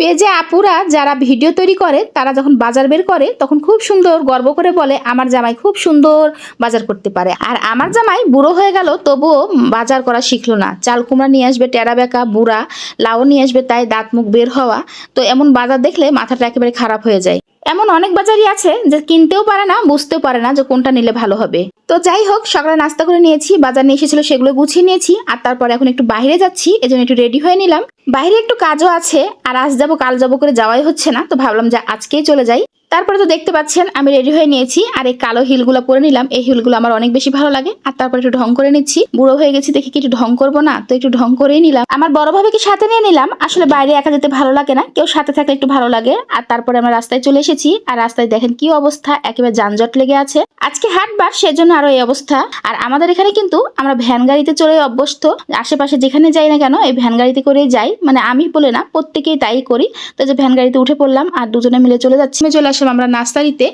পেজে আপুরা যারা ভিডিও তৈরি করে, তারা যখন বাজার বের করে, তখন খুব সুন্দর গর্ব করে বলে, আমার জামাই খুব সুন্দর বাজার করতে পারে। আর আমার জামাই বুড়ো হয়ে গেল, তবুও বাজার করা শিখলো না। চাল কুমড়া নিয়ে আসবে, টেরা বেকা, বুড়া, লাউ নিয়ে আসবে, তাই দাঁত মুখ বের হওয়া। তো এমন বাজার দেখলে মাথাটা একেবারে খারাপ হয়ে যায়। এমন অনেক বাজারই আছে যে কিনতেও পারে না, বুঝতেও পারে না যে কোনটা নিলে ভালো হবে। তো যাই হোক, সকালে নাস্তা করে নিয়েছি, বাজার নিয়ে এসেছিল সেগুলো গুছিয়ে নিয়েছি, আর তারপরে এখন একটু বাইরে যাচ্ছি, এজন্য একটু রেডি হয়ে নিলাম। বাইরে একটু কাজও আছে, আর আজ যাব, কাল যাব করে যাওয়াই হচ্ছে না, তো ভাবলাম যে আজকেই চলে যাই। তারপরে তো দেখতে পাচ্ছেন, আমি রেডি হয়ে নিয়েছি আর এই কালো হিলগুলো পরে নিলাম। এই হিলগুলো আমার অনেক বেশি ভালো লাগে। আর তারপরে একটু ঢং করে নিচ্ছি। বুড়ো হয়ে গেছি দেখি কি একটু ঢং করব না? তো একটু ঢং করেই নিলাম। আমার বড় ভাবিকে সাথে নিয়ে নিলাম। আসলে বাইরে একা যেতে ভালো লাগে না। কেউ সাথে থাকলে একটু ভালো লাগে। আর তারপরে আমরা রাস্তায় চলে এসেছি। আর রাস্তায় দেখেন কি অবস্থা। একেবারে যানজট লেগে আছে। আজকে হাটবার, সেজন্য আরও এই অবস্থা। আর আমাদের এখানে কিন্তু আমরা ভ্যান গাড়িতে চড়ে অভ্যস্ত। আশেপাশে যেখানে যাই না কেন, এই ভ্যান গাড়িতে করেই যাই। মানে আমি বলে না, প্রত্যেকেই তাই করি। তো যে ভ্যান গাড়িতে উঠে পড়লাম। আর দুজনে মিলে চলে যাচ্ছি। চলে আসলাম আমরা নাস্তারিতে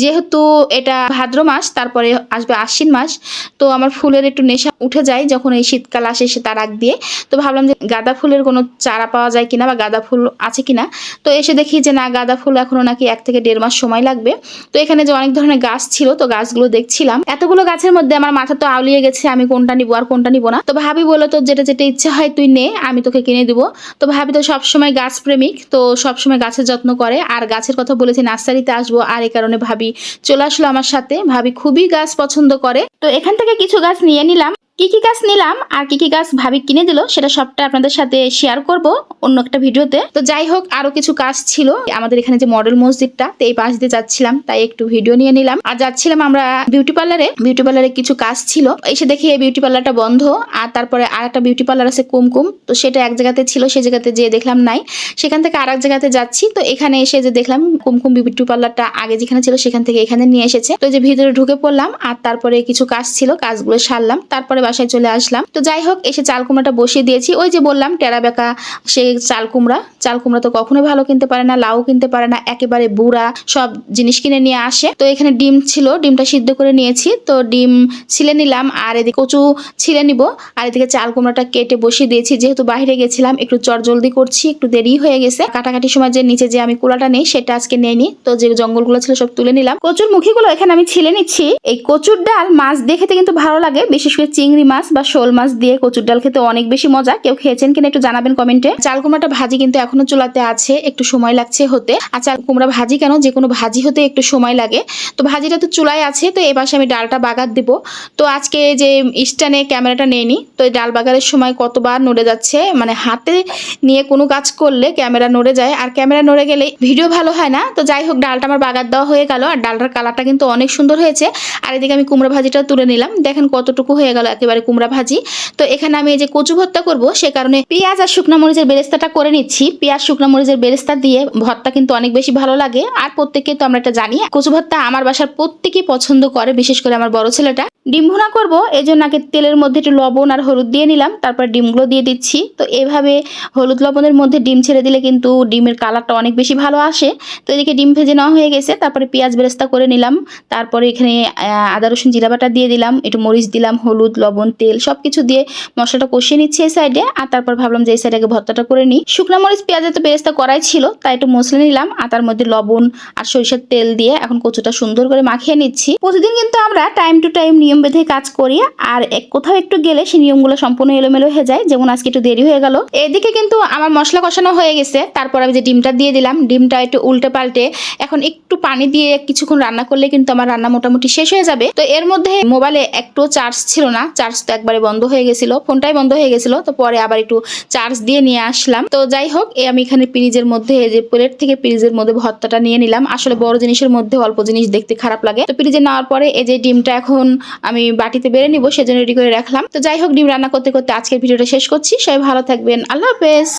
যেহেতু এটা ভাদ্র মাস, তারপরে আসবে আশ্বিন মাস, তো আমার ফুলের একটু নেশা উঠে যায় যখন এই শীতকাল আসে সে তার আগ দিয়ে। তো ভাবলাম যে গাঁদা ফুলের কোনো চারা পাওয়া যায় কিনা বা গাঁদা ফুল আছে কিনা। তো এসে দেখি যে না, গাঁদা ফুল এখনও নাকি এক থেকে দেড় মাস সময় লাগবে। তো এখানে যে অনেক ধরনের গাছ ছিল, তো গাছগুলো দেখছিলাম। এতগুলো গাছের মধ্যে আমার মাথা তো আউলিয়ে গেছে, আমি কোনটা নিবো আর কোনটা নিবো না। তো ভাবি বলল, তোর যেটা যেটা ইচ্ছা হয় তুই নে, আমি তোকে কিনে দিব। তো ভাবি তো সবসময় গাছ প্রেমিক, তো সবসময় গাছের যত্ন করে। আর গাছের কথা বলেছি নার্সারিতে আসব, আর এই কারণে ভাবি চলে আসলো আমার সাথে। ভাবি খুবই গাছ পছন্দ করে। তো এখান থেকে কিছু গাছ নিয়ে নিলাম। কি কি গাছ নিলাম আর কি কি গাছ ভাবি কিনে দিল, সেটা সবটা আপনাদের সাথে শেয়ার করব অন্য একটা ভিডিওতে। তো যাই হোক, আরও কিছু কাজ ছিল। আমাদের এখানে যে মডেল মসজিদটা, তো এই পাশ দিয়ে যাচ্ছিলাম, তাই একটু ভিডিও নিয়ে নিলাম। আর যাচ্ছিলাম আমরা বিউটি পার্লারে বিউটি পার্লারে কিছু কাজ ছিল। এসে দেখি এই বিউটি পার্লারটা বন্ধ। আর তারপরে আর একটা বিউটি পার্লার আছে কুমকুম। তো সেটা এক জায়গাতে ছিল সেই জায়গাতে যেয়ে দেখলাম নাই। সেখান থেকে আর এক জায়গাতে যাচ্ছি। তো এখানে এসে যে দেখলাম কুমকুম বিউটি পার্লারটা আগে যেখানে ছিল, সেখান থেকে এখানে নিয়ে এসেছে। তো যে ভিতরে ঢুকে পড়লাম। আর তারপরে কিছু কাজ ছিল কাজগুলো সারলাম। তারপরে বাসায় চলে আসলাম। তো যাই হোক, এসে চাল কুমড়াটা বসিয়ে দিয়েছি। ওই যে বললাম টেরা বেকা সে চাল কুমড়া। চাল কুমড়া তো কখনোই ভালো কিনতে পারে না লাউ কিনতে পারে না, একেবারে বুড়া, সব জিনিস কিনে নিয়ে আসে। তো এখানে ডিম ছিল, ডিমটা সিদ্ধ করে নিয়েছি। তো ডিম ছিলে নিলাম, আর এদিকে কচু ছিলে নিব। আর এদিকে চাল কুমড়াটা কেটে বসিয়ে দিয়েছি। যেহেতু বাইরে গেছিলাম, একটু চট জলদি করছি, একটু দেরি হয়ে গেছে। কাটাকাটির সময় যে নিচে যে আমি কুলাটা নেই, সেটা আজকে নেইনি। তো যে জঙ্গলগুলো ছিল, সব তুলে নিলাম। কচুর মুখিগুলো এখানে আমি ছিলে নিচ্ছি। এই কচুর ডাল মাছ দেখেতে কিন্তু ভালো লাগে, বিশেষ করে চিংড়ি মাছ বা শোল মাছ দিয়ে কচুর ডাল খেতে অনেক বেশি মজা। কেউ খেয়েছেন কিনা একটু জানাবেন কমেন্টে। চাল কুমড়াটা ভাজি কিন্তু এখনও চুলাতে আছে, একটু সময় লাগছে হতে। আর চাল কুমড়া ভাজি কেন? যে কোনো ভাজি হতে একটু সময় লাগে। তো ভাজিটা তো চুলায় আছে, তো এবার আমি ডালটা বাগার দিব। তো আজকে যে স্ট্যান্ডে ক্যামেরাটা নেয়নি তো এই ডাল বাগারের সময় কতবার নড়ে যাচ্ছে মানে হাতে নিয়ে কোনো কাজ করলে ক্যামেরা নড়ে যায়। আর ক্যামেরা নড়ে গেলে ভিডিও ভালো হয় না, তো যাই হোক ডালটা আমার বাগার দেওয়া হয়ে গেল। আর ডালটার কালারটা কিন্তু অনেক সুন্দর হয়েছে। আর এদিকে আমি কুমড়া ভাজিটা তুলে নিলাম। দেখেন কতটুকু হয়ে গেল একেবারে কুমড়া ভাজি। তো এখানে আমি এই যে কচু ভর্তা করব, সে কারণে পেঁয়াজ আর শুকনো মরিচের বেরেস্তাটা করে নিচ্ছি। পেঁয়াজ, শুকনো মরিচের বেরেস্তা দিয়ে ভর্তা কিন্তু অনেক বেশি ভালো লাগে। আর প্রত্যেককে তো আমরা এটা জানি, কচু ভর্তা আমার বাসার প্রত্যেকেই পছন্দ করে, বিশেষ করে আমার বড় ছেলেটা। ডিম ভুনা করব এই জন্য আগে তেলের মধ্যে একটু লবণ আর হলুদ দিয়ে নিলাম, তারপর ডিমগুলো দিয়ে দিচ্ছি। তো এভাবে হলুদ লবণের মধ্যে ডিম ছেড়ে দিলে কিন্তু ডিমের কালারটা অনেক বেশি ভালো আসে। তো এদিকে ডিম ভেজে নেওয়া হয়ে গেছে, তারপরে পেঁয়াজ বেরেস্তা করে নিলাম, তারপরে এখানে আদা, রসুন, জিরা বাটা দিয়ে দিলাম, একটু মরিচ দিলাম, হলুদ, লবণ, তেল সব কিছু দিয়ে মশলাটা কষিয়ে নিচ্ছি এই সাইডে আর তারপর ভাবলাম যে এই সাইডে আগে ভর্তাটা করে নিই। শুকনো মরিচ পেঁয়াজের তো বেরেস্তা করাই ছিল, তাই একটু মশলা নিলাম, আর তার মধ্যে লবণ আর সরিষার তেল দিয়ে এখন কচুটা সুন্দর করে মাখিয়ে নিচ্ছি। প্রতিদিন কিন্তু আমরা টাইম টু টাইম নিয়ম বেঁধে কাজ করি, আর কোথাও একটু গেলে সেই নিয়মগুলো সম্পূর্ণ এলোমেলো হয়ে যায়। যেমন আজকে একটু দেরি হয়ে গেল। এদিকে কিন্তু আমার মশলা কষানো হয়ে গেছে। তারপর আমি যে ডিমটা দিয়ে দিলাম, ডিমটা একটু উল্টে পাল্টে, এখন একটু পানি দিয়ে কিছুক্ষণ রান্না করলে কিন্তু আমার রান্না মোটামুটি শেষ হয়ে যাবে। তো এর মধ্যে মোবাইলে একটু চার্জ ছিল না, চার্জ তো একবারে বন্ধ হয়ে গেছিল, ফোনটাই বন্ধ হয়ে গেছিল, তো পরে আবার একটু চার্জ দিয়ে নিয়ে আসলাম। তো যাই হোক এই আমি এখানে পিরিজের মধ্যে যে প্লেট থেকে পিরিজের মধ্যে ভর্তাটা নিয়ে নিলাম। আসলে বড় জিনিসের মধ্যে অল্প জিনিস দেখতে খারাপ লাগে। তো ফ্রিজে নেওয়ার পরে এই যে ডিমটা এখন আমি বাটিতে বেড়ে নিব, সেজন্য রেডি করে রাখলাম। তো যাই হোক, ডিম রান্না করতে করতে আজকের ভিডিওটা শেষ করছি। সবাই ভালো থাকবেন। আল্লাহ হাফেজ।